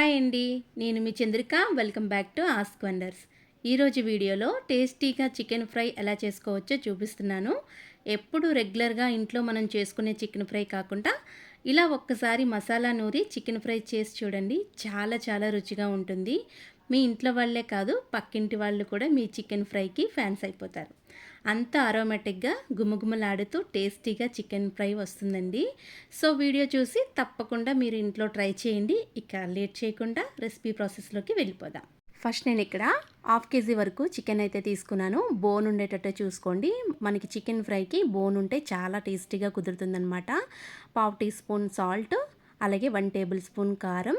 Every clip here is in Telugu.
హాయ్ అండి. నేను మీ Chandrika. Welcome back to Ask Wonders ఈరోజు వీడియోలో టేస్టీగా చికెన్ ఫ్రై ఎలా చేసుకోవచ్చో చూపిస్తున్నాను. ఎప్పుడు రెగ్యులర్గా ఇంట్లో మనం చేసుకునే చికెన్ ఫ్రై కాకుండా ఇలా ఒక్కసారి మసాలా నూరి చికెన్ ఫ్రై చేసి చూడండి. చాలా చాలా రుచిగా ఉంటుంది. మీ ఇంట్లో వాళ్ళే కాదు పక్కింటి వాళ్ళు కూడా మీ చికెన్ ఫ్రైకి ఫ్యాన్స్ అయిపోతారు. అంత అరోమేటిక్గా గుమగుమలాడుతూ టేస్టీగా చికెన్ ఫ్రై వస్తుందండి. సో వీడియో చూసి తప్పకుండా మీరు ఇంట్లో ట్రై చేయండి. ఇక లేట్ చేయకుండా రెసిపీ ప్రాసెస్లోకి వెళ్ళిపోదాం. ఫస్ట్ నేను ఇక్కడ హాఫ్ కేజీ వరకు చికెన్ అయితే తీసుకున్నాను. బోన్ ఉండేటట్టు చూసుకోండి. మనకి చికెన్ ఫ్రైకి బోన్ ఉంటే చాలా టేస్టీగా కుదురుతుందనమాట పావు టీ స్పూన్ సాల్ట్ అలాగే వన్ టేబుల్ స్పూన్ కారం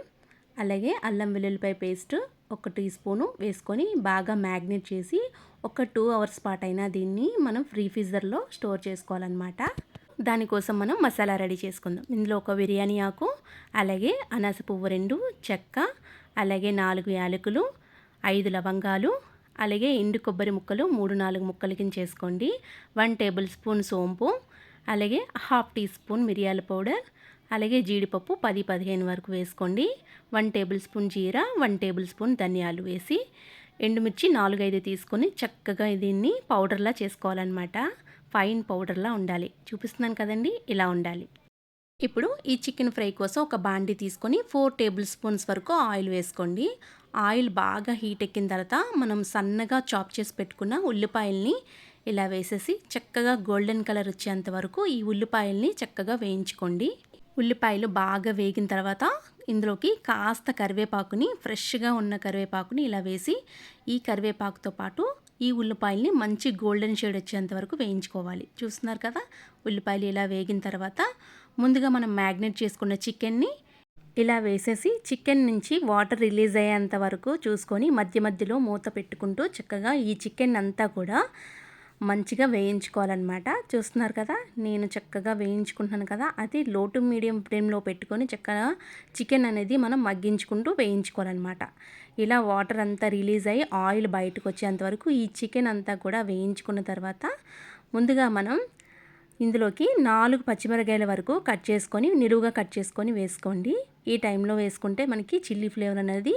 అలాగే అల్లం వెల్లుల్లిపాయ పేస్ట్ ఒక టీ స్పూను వేసుకొని బాగా మ్యాగ్నేట్ చేసి ఒక టూ అవర్స్ పాటు అయినా దీన్ని మనం ఫ్రీ ఫ్రీజర్లో స్టోర్ చేసుకోవాలన్నమాట. దానికోసం మనం మసాలా రెడీ చేసుకుందాం. ఇందులో ఒక బిర్యానీ ఆకు అలాగే అనాస పువ్వు రెండు చెక్క అలాగే నాలుగు యాలకులు ఐదు లవంగాలు అలాగే ఎండు కొబ్బరి ముక్కలు మూడు నాలుగు ముక్కలు కింద చేసుకోండి. వన్ టేబుల్ స్పూన్ సోంపు అలాగే హాఫ్ టీ స్పూన్ మిరియాల పౌడర్ అలాగే జీడిపప్పు పది పదిహేను వరకు వేసుకోండి. వన్ టేబుల్ స్పూన్ జీరా వన్ టేబుల్ స్పూన్ ధనియాలు వేసి ఎండుమిర్చి నాలుగైదు తీసుకొని చక్కగా దీన్ని పౌడర్లా చేసుకోవాలన్నమాట. ఫైన్ పౌడర్లా ఉండాలి. చూపిస్తున్నాను కదండి ఇలా ఉండాలి. ఇప్పుడు ఈ చికెన్ ఫ్రై కోసం ఒక బాండి తీసుకొని ఫోర్ టేబుల్ స్పూన్స్ వరకు ఆయిల్ వేసుకోండి. ఆయిల్ బాగా హీట్ ఎక్కిన తర్వాత మనం సన్నగా చాప్ చేసి పెట్టుకున్న ఉల్లిపాయల్ని ఇలా వేసేసి చక్కగా గోల్డెన్ కలర్ వచ్చేంత వరకు ఈ ఉల్లిపాయల్ని చక్కగా వేయించుకోండి. ఉల్లిపాయలు బాగా వేగిన తర్వాత ఇందులోకి కాస్త కరివేపాకుని ఫ్రెష్గా ఉన్న కరివేపాకుని ఇలా వేసి ఈ కరివేపాకుతో పాటు ఈ ఉల్లిపాయల్ని మంచి గోల్డెన్ షేడ్ వచ్చేంత వరకు వేయించుకోవాలి. చూస్తున్నారు కదా? ఉల్లిపాయలు ఇలా వేగిన తర్వాత ముందుగా మనం మ్యాగ్నెట్ చేసుకున్న చికెన్ని ఇలా వేసేసి చికెన్ నుంచి వాటర్ రిలీజ్ అయ్యేంత వరకు చూసుకొని మధ్య మధ్యలో మూత పెట్టుకుంటూ చక్కగా ఈ చికెన్ అంతా కూడా మంచిగా వేయించుకోవాలన్నమాట. చూస్తున్నారు కదా నేను చక్కగా వేయించుకుంటున్నాను కదా అది లో టు మీడియం ఫ్లేమ్లో పెట్టుకొని చక్కగా చికెన్ అనేది మనం మగ్గించుకుంటూ వేయించుకోవాలన్నమాట. ఇలా వాటర్ అంతా రిలీజ్ అయ్యి ఆయిల్ బయటకు వచ్చేంత వరకు ఈ చికెన్ అంతా కూడా వేయించుకున్న తర్వాత ముందుగా మనం ఇందులోకి నాలుగు పచ్చిమిరకాయల వరకు కట్ చేసుకొని నిలువుగా కట్ చేసుకొని వేసుకోండి. ఈ టైంలో వేసుకుంటే మనకి చిల్లీ ఫ్లేవర్ అనేది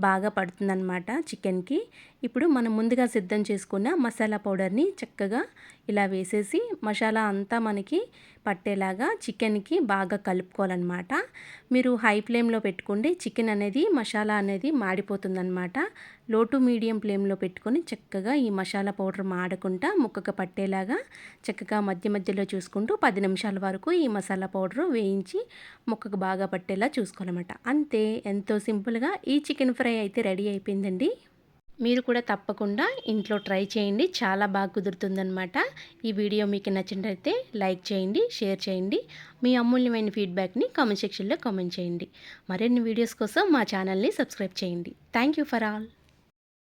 బాగా పడుతుందన్నమాట చికెన్కి. ఇప్పుడు మనం ముందుగా సిద్ధం చేసుకున్న మసాలా పౌడర్ని చక్కగా ఇలా వేసేసి మసాలా అంతా మనకి పట్టేలాగా చికెన్కి బాగా కలుపుకోవాలన్నమాట. మీరు హై ఫ్లేమ్లో పెట్టుకుంటే చికెన్ అనేది మసాలా అనేది మాడిపోతుందన్నమాట. లో టు మీడియం ఫ్లేమ్లో పెట్టుకొని చక్కగా ఈ మసాలా పౌడర్ మాడకుండా ముక్కకు పట్టేలాగా చక్కగా మధ్య మధ్యలో చూసుకుంటూ పది నిమిషాల వరకు ఈ మసాలా పౌడర్ వేయించి ముక్కకు బాగా పట్టేలా చూసుకోవాలన్నమాట. అంతే ఎంతో సింపుల్గా ఈ చికెన్ ఫ్రై అయితే రెడీ అయిపోయిందండి. మీరు కూడా తప్పకుండా ఇంట్లో ట్రై చేయండి చాలా బాగా కుదురుతుందనమాట ఈ వీడియో మీకు నచ్చినట్లయితే లైక్ చేయండి షేర్ చేయండి మీ అమూల్యమైన ఫీడ్బ్యాక్ని కామెంట్ సెక్షన్లో కామెంట్ చేయండి. మరిన్ని వీడియోస్ కోసం మా ఛానల్ని సబ్స్క్రైబ్ చేయండి. Thank you for all.